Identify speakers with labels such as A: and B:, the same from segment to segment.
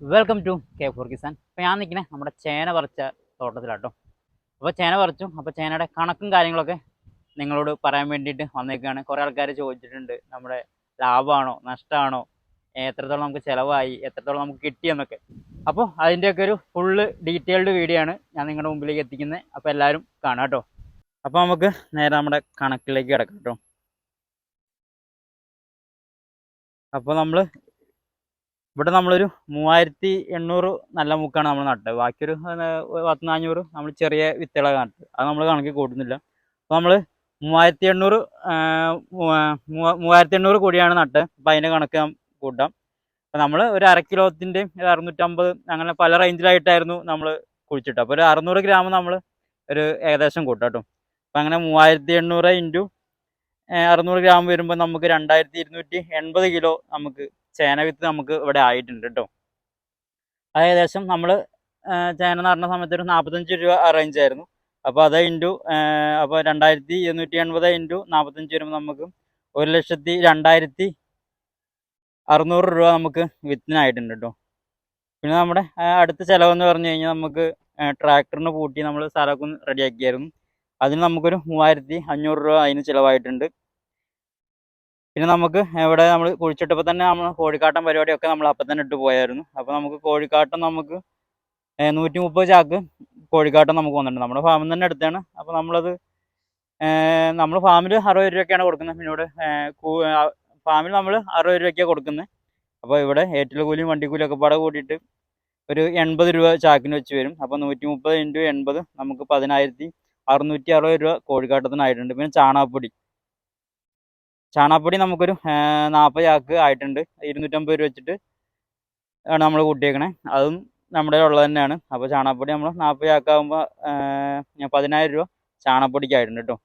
A: Welcome to K four Kisan അപ്പോൾ ഞാൻ നിൽക്കണേ നമ്മുടെ ചേന പറിച്ച തോട്ടത്തിലാട്ടോ. അപ്പോൾ ചേന പറിച്ചു. അപ്പോൾ ചേനയുടെ കണക്കും കാര്യങ്ങളൊക്കെ നിങ്ങളോട് പറയാൻ വേണ്ടിയിട്ട് വന്നേക്കാണ്. കുറേ ആൾക്കാർ ചോദിച്ചിട്ടുണ്ട് നമ്മുടെ ലാഭമാണോ നഷ്ടമാണോ എത്രത്തോളം നമുക്ക് ചിലവായി എത്രത്തോളം നമുക്ക് കിട്ടിയെന്നൊക്കെ അപ്പോൾ അതിന്റെയൊക്കെ ഒരു ഫുള്ള് ഡീറ്റെയിൽഡ് വീഡിയോ ആണ് ഞാൻ നിങ്ങളുടെ മുമ്പിലേക്ക് എത്തിക്കുന്നത്. അപ്പോൾ എല്ലാവരും കാണാം കേട്ടോ. അപ്പോൾ നമുക്ക് നേരെ നമ്മുടെ കണക്കിലേക്ക് കിടക്കാം കേട്ടോ. അപ്പോൾ നമ്മൾ ഇവിടെ നമ്മളൊരു മൂവായിരത്തി എണ്ണൂറ് നല്ല മുക്കാണ് നമ്മൾ നട്ടത്. ബാക്കിയൊരു പത്ത് നാനൂറ് നമ്മൾ ചെറിയ വിത്തുകളൊക്കെ നട്ടത്. അത് നമ്മൾ കണക്കിൽ കൂട്ടുന്നില്ല. അപ്പോൾ നമ്മൾ മൂവായിരത്തി എണ്ണൂറ് മൂവായിരത്തി എണ്ണൂറ് കൂടിയാണ് നട്ടത്. അപ്പോൾ അതിന്റെ കണക്ക് കൂട്ടാം. അപ്പോൾ നമ്മൾ ഒരു അര കിലോത്തിന്റെ ഒരു അറുന്നൂറ്റമ്പത് അങ്ങനെ പല റേഞ്ചിലായിട്ടായിരുന്നു നമ്മൾ കുഴിച്ചിട്ടത്. അപ്പോൾ ഒരു അറുന്നൂറ് ഗ്രാം നമ്മൾ ഒരു ഏകദേശം കൂട്ടാം കേട്ടോ അപ്പോൾ അങ്ങനെ മൂവായിരത്തി എണ്ണൂറ് ഇന്റു അറുന്നൂറ് ഗ്രാം വരുമ്പോൾ നമുക്ക് രണ്ടായിരത്തി ഇരുന്നൂറ്റി എൺപത് കിലോ നമുക്ക് ചേന വിത്ത് നമുക്ക് ഇവിടെ ആയിട്ടുണ്ട് കേട്ടോ അത് ഏകദേശം നമ്മൾ ചേന പറഞ്ഞ സമയത്ത് ഒരു നാൽപ്പത്തഞ്ച് രൂപ റേഞ്ച് ആയിരുന്നു. അപ്പോൾ അത് ഇന്റു അപ്പോൾ രണ്ടായിരത്തി ഇരുന്നൂറ്റി എൺപത് ഇന്റു നാൽപ്പത്തഞ്ച് വരുമ്പോൾ നമുക്ക് ഒരു ലക്ഷത്തി രണ്ടായിരത്തി അറുന്നൂറ് രൂപ നമുക്ക് വിത്തിനായിട്ടുണ്ട് കേട്ടോ പിന്നെ നമ്മുടെ അടുത്ത ചിലവെന്ന് പറഞ്ഞു കഴിഞ്ഞാൽ നമുക്ക് ട്രാക്ടറിന് പൂട്ടി നമ്മൾ സ്ഥലമൊക്കെ റെഡിയാക്കിയായിരുന്നു അതിന് നമുക്കൊരു മൂവായിരത്തി അഞ്ഞൂറ് രൂപ അതിന് ചിലവായിട്ടുണ്ട്. പിന്നെ നമുക്ക് ഇവിടെ നമ്മൾ കുഴിച്ചിട്ടപ്പോൾ തന്നെ നമ്മൾ കോഴിക്കാട്ടൻ പരിപാടിയൊക്കെ നമ്മൾ അപ്പം തന്നെ ഇട്ട് പോയായിരുന്നു. അപ്പോൾ നമുക്ക് കോഴിക്കാട്ടം നമുക്ക് നൂറ്റി മുപ്പത് ചാക്ക് കോഴിക്കാട്ടം നമുക്ക് വന്നിട്ടുണ്ട്. നമ്മുടെ ഫാമിൽ തന്നെ എടുത്താണ് അപ്പോൾ നമ്മളത് നമ്മൾ ഫാമിൽ അറുപത് രൂപയ്ക്കാണ് കൊടുക്കുന്നത്. പിന്നെ ഇവിടെ ഫാമിൽ നമ്മൾ അറുപത് രൂപയ്ക്കാണ് കൊടുക്കുന്നത് അപ്പോൾ ഇവിടെ ഏറ്റിൽ കൂലിയും വണ്ടിക്കൂലിയും ഒക്കെ പാടെ കൂട്ടിയിട്ട് ഒരു എൺപത് രൂപ ചാക്കിന് വെച്ച് വരും. അപ്പോൾ നൂറ്റി മുപ്പത് ഇന്റു എൺപത് നമുക്ക് പതിനായിരത്തി അറുന്നൂറ്റി അറുപത് രൂപ കോഴിക്കാട്ടത്തിനായിട്ടുണ്ട്. പിന്നെ ചാണകപ്പൊടി. ചാണകപ്പൊടി നമുക്കൊരു നാൽപ്പത് ചാക്ക് ആയിട്ടുണ്ട്. ഇരുന്നൂറ്റമ്പത് രൂപ വെച്ചിട്ട് ആണ് നമ്മൾ കൂട്ടിയേക്കണേ. അതും നമ്മുടെ ഉള്ളത് തന്നെയാണ്. അപ്പോൾ ചാണകപ്പൊടി നമ്മൾ നാൽപ്പത് ചാക്കാകുമ്പോൾ പതിനായിരം രൂപ ചാണകപ്പൊടിക്ക് ആയിട്ടുണ്ട് കേട്ടോ.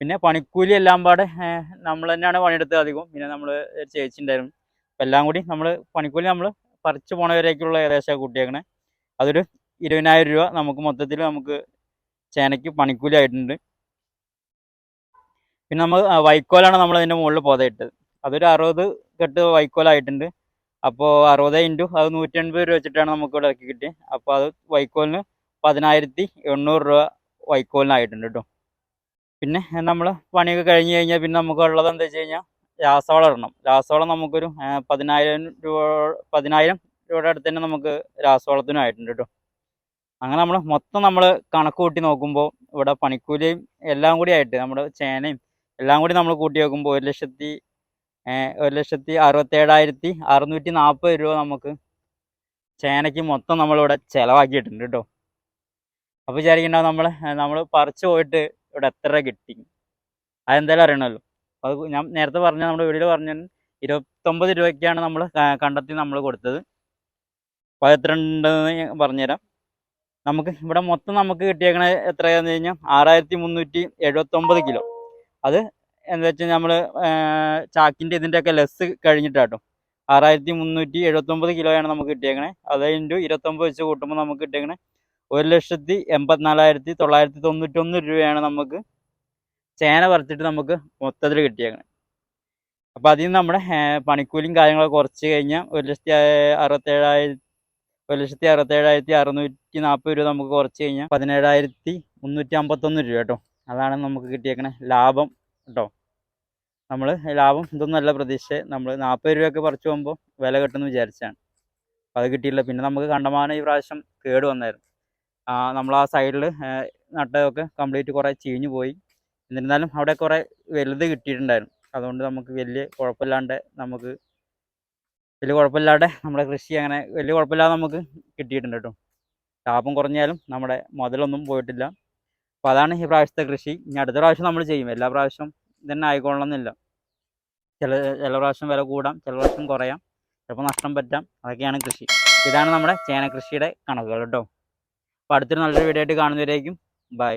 A: പിന്നെ പണിക്കൂലി എല്ലാം പാടെ നമ്മൾ തന്നെയാണ് പണിയെടുത്തത് അധികം പിന്നെ നമ്മൾ ചേച്ചി ഉണ്ടായിരുന്നു. അപ്പോൾ എല്ലാം കൂടി നമ്മൾ പണിക്കൂലി നമ്മൾ പറിച്ച് പോണവരേക്കുള്ള ഏകദേശം കൂട്ടിയേക്കണേ. അതൊരു ഇരുപതിനായിരം രൂപ നമുക്ക് മൊത്തത്തിൽ നമുക്ക് ചേനയ്ക്ക് പണിക്കൂലി ആയിട്ടുണ്ട്. പിന്നെ നമ്മൾ വൈക്കോലാണ് നമ്മൾ അതിന്റെ മുകളിൽ പുതയിട്ടത് അതൊരു അറുപത് കെട്ട് വൈക്കോലായിട്ടുണ്ട്. അപ്പോൾ അറുപത് ഇന്റു അത് നൂറ്റി എൺപത് രൂപ വെച്ചിട്ടാണ് നമുക്ക് ഇവിടെ ഇറക്കി കിട്ടിയത്. അപ്പോൾ അത് വൈക്കോലിന് പതിനായിരത്തി എണ്ണൂറ് രൂപ വൈക്കോലിനായിട്ടുണ്ട് കേട്ടോ. പിന്നെ നമ്മൾ പണിയൊക്കെ കഴിഞ്ഞ് കഴിഞ്ഞാൽ പിന്നെ നമുക്ക് ഉള്ളത് എന്താ വെച്ച് കഴിഞ്ഞാൽ രാസവളം ഇടണം. രാസവളം നമുക്കൊരു പതിനായിരം രൂപ പതിനായിരം രൂപയുടെ അടുത്ത് തന്നെ നമുക്ക് രാസവളത്തിനായിട്ടുണ്ട് കേട്ടോ. അങ്ങനെ നമ്മൾ മൊത്തം നമ്മൾ കണക്ക് കൂട്ടി നോക്കുമ്പോൾ ഇവിടെ പണിക്കൂലിയും എല്ലാം കൂടി ആയിട്ട് നമ്മുടെ ചേനയും എല്ലാം കൂടി നമ്മൾ കൂട്ടി നോക്കുമ്പോൾ ഒരു ലക്ഷത്തി ഒരു ലക്ഷത്തി അറുപത്തേഴായിരത്തി അറുന്നൂറ്റി നാൽപ്പത് രൂപ നമുക്ക് ചേനയ്ക്ക് മൊത്തം നമ്മളിവിടെ ചിലവാക്കിയിട്ടുണ്ട് കേട്ടോ അപ്പോൾ വിചാരിക്കണ്ടാവും നമ്മൾ നമ്മൾ പറിച്ചു പോയിട്ട് ഇവിടെ എത്ര രൂപ കിട്ടി? അതെന്തായാലും അറിയണമല്ലോ അത് ഞാൻ നേരത്തെ പറഞ്ഞ നമ്മുടെ വീട്ടിൽ പറഞ്ഞ ഇരുപത്തൊമ്പത് രൂപയ്ക്കാണ് നമ്മൾ കണ്ടെത്തി നമ്മൾ കൊടുത്തത്. ഞാൻ പറഞ്ഞുതരാം. നമുക്ക് ഇവിടെ മൊത്തം നമുക്ക് കിട്ടിയേക്കണ എത്രയാണെന്ന് കഴിഞ്ഞാൽ ആറായിരത്തി മുന്നൂറ്റി എഴുപത്തൊമ്പത് കിലോ. അത് എന്താ വെച്ചാൽ നമ്മൾ ചാക്കിന്റെ ഇതിന്റെയൊക്കെ ലെസ് കഴിഞ്ഞിട്ടാട്ടോ. ആറായിരത്തി മുന്നൂറ്റി എഴുപത്തൊമ്പത് കിലോയാണ് നമുക്ക് കിട്ടിയേക്കണേ. അത് ഇന്റു ഇരുപത്തൊമ്പത് വെച്ച് കൂട്ടുമ്പോൾ നമുക്ക് കിട്ടിയേക്കണേ ഒരു ലക്ഷത്തി എൺപത്തിനാലായിരത്തി തൊള്ളായിരത്തി തൊണ്ണൂറ്റൊന്ന് രൂപയാണ് നമുക്ക് ചേന പറിച്ചിട്ട് നമുക്ക് മൊത്തത്തിൽ കിട്ടിയേക്കണേ. അപ്പോൾ അതിൽ നിന്ന് നമ്മുടെ പണിക്കൂലിയും കാര്യങ്ങളൊക്കെ കുറച്ച് കഴിഞ്ഞാൽ ഒരു ലക്ഷത്തി അറുപത്തേഴായിരത്തി ഒരു ലക്ഷത്തി അറുപത്തേഴായിരത്തി അറുന്നൂറ്റി നാൽപ്പത് രൂപ നമുക്ക് കുറച്ച് കഴിഞ്ഞാൽ പതിനേഴായിരത്തി മുന്നൂറ്റി അമ്പത്തൊന്ന് രൂപ കേട്ടോ. അതാണ് നമുക്ക് കിട്ടിയേക്കണ ലാഭം കേട്ടോ നമ്മൾ ലാഭം ഇതൊന്നും അല്ല പ്രതീക്ഷ നമ്മൾ നാൽപ്പത് രൂപയൊക്കെ പറിച്ചു പോകുമ്പോൾ വില കിട്ടുമെന്ന് വിചാരിച്ചാണ് അപ്പോൾ അത് കിട്ടിയില്ല പിന്നെ നമുക്ക് കണ്ടമാനം ഈ പ്രാവശ്യം കേട് വന്നായിരുന്നു. നമ്മൾ ആ സൈഡിൽ നട്ടതൊക്കെ കംപ്ലീറ്റ് കുറേ ചീഞ്ഞു പോയി. എന്നിരുന്നാലും അവിടെ കുറേ വലുത് കിട്ടിയിട്ടുണ്ടായിരുന്നു. അതുകൊണ്ട് നമുക്ക് വലിയ കുഴപ്പമില്ലാണ്ട് നമുക്ക് വലിയ കുഴപ്പമില്ലാതെ നമ്മുടെ കൃഷി അങ്ങനെ വലിയ കുഴപ്പമില്ലാതെ നമുക്ക് കിട്ടിയിട്ടുണ്ട് കേട്ടോ ലാഭം കുറഞ്ഞാലും നമ്മുടെ മുതലൊന്നും പോയിട്ടില്ല. അപ്പോൾ അതാണ് ഈ പ്രാവശ്യത്തെ കൃഷി. ഇനി അടുത്ത പ്രാവശ്യം നമ്മൾ ചെയ്യും. എല്ലാ പ്രാവശ്യം ഇതന്നെ ആയിക്കൊള്ളണമെന്നില്ല ചില ചില പ്രാവശ്യം വില കൂടാം ചില പ്രാവശ്യം കുറയാം ചിലപ്പോൾ നഷ്ടം പറ്റാം. അതൊക്കെയാണ് കൃഷി. ഇതാണ് നമ്മുടെ ചേന കൃഷിയുടെ കണക്കുകൾ കേട്ടോ. അപ്പോൾ അടുത്തൊരു നല്ലൊരു വീഡിയോ ആയിട്ട് കാണുന്നവരേക്കും ബൈ.